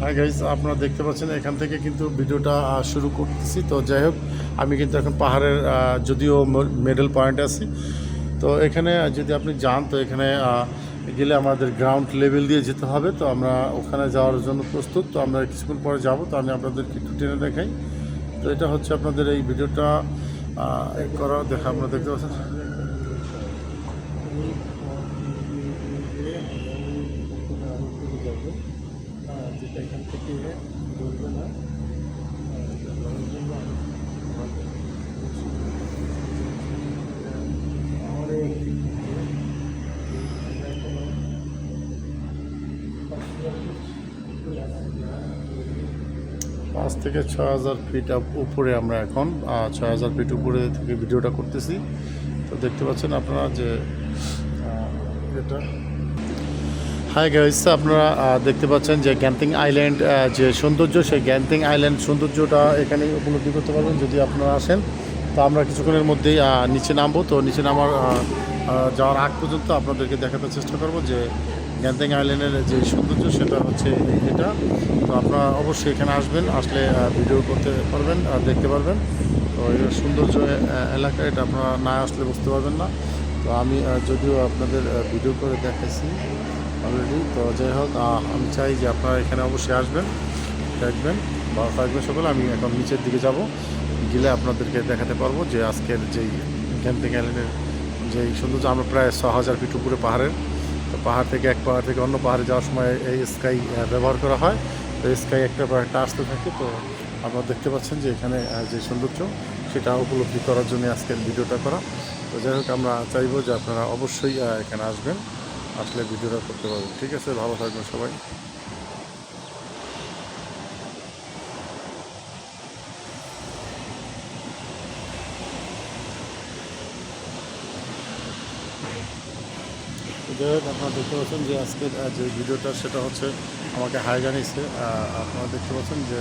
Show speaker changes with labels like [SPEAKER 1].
[SPEAKER 1] হ্যাঁ গাইজ আপনারা দেখতে পাচ্ছেন এখান থেকে কিন্তু ভিডিওটা শুরু করতেছি। তো যাই হোক, আমি কিন্তু এখন পাহাড়ের যদিও মেডেল পয়েন্ট আছি। তো এখানে যদি আপনি যান, তো এখানে গেলে আমাদের গ্রাউন্ড লেভেল দিয়ে যেতে হবে। তো আমরা ওখানে যাওয়ার জন্য প্রস্তুত। তো আমরা কিছুক্ষণ পরে যাব। তো আমি আপনাদেরকে একটু টেনে দেখাই। তো এটা হচ্ছে আপনাদের এই ভিডিওটা করা, দেখা, আপনারা দেখতে পাচ্ছেন? এখান থেকে বলবে না। পাঁচ থেকে ছ হাজার ফিট উপরে আমরা এখন ছ হাজার ফিট উপরে থেকে ভিডিওটা করতেছি। তো দেখতে পাচ্ছেন আপনারা যে এটা হাই গাইস আপনারা দেখতে পাচ্ছেন যে গ্যান্তিং আইল্যান্ড যে সৌন্দর্য, সেই গ্যান্তিং আইল্যান্ড সৌন্দর্যটা এখানে উপলব্ধি করতে পারবেন যদি আপনারা আসেন। তো আমরা কিছুক্ষণের মধ্যেই নিচে নামবো। তো নিচে নামার যাওয়ার আগ পর্যন্ত আপনাদেরকে দেখাতে চেষ্টা করব যে গ্যান্তিং আইল্যান্ডের যে সৌন্দর্য, সেটা হচ্ছে এটা তো আপনারা অবশ্যই এখানে আসবেন, আসলে ভিডিও করতে পারবেন আর দেখতে পারবেন। তো এই সৌন্দর্য এলাকা এটা আপনারা না আসলে বুঝতে পারবেন না। তো আমি যদিও আপনাদের ভিডিও করে দেখাইছি। অলরেডি তো যাই হোক আমি চাই যে আপনারা এখানে অবশ্যই আসবেন, দেখবেন, ভালো থাকবেন সকলে। আমি এখন নিচের দিকে যাব, গেলে আপনাদেরকে দেখাতে পারব যে আজকের যেই ক্যাম্পিং আইল্যান্ডের যেই সৌন্দর্য, আমরা প্রায় ছ হাজার ফিট উপরে পাহাড়ের। তো পাহাড় থেকে এক পাহাড় থেকে অন্য পাহাড়ে যাওয়ার সময় এই স্কাই ব্যবহার করা হয়। তো স্কাই একটা একটা আসতে থাকে। তো আপনারা দেখতে পাচ্ছেন যে এখানে যে সৌন্দর্য, সেটা উপলব্ধি করার জন্য আজকের ভিডিওটা করা। তো যাই হোক, আমরা চাইব যে আপনারা অবশ্যই এখানে আসবেন। আসলে ভিডিওটা করতে পারবেন ঠিক আছে, ভালো থাকবেন সবাই। যাই হোক আপনারা দেখতে পাচ্ছেন যে আজকের যে ভিডিওটা, সেটা হচ্ছে আমাকে হাই জানিয়েছে আপনারা দেখতে পাচ্ছেন যে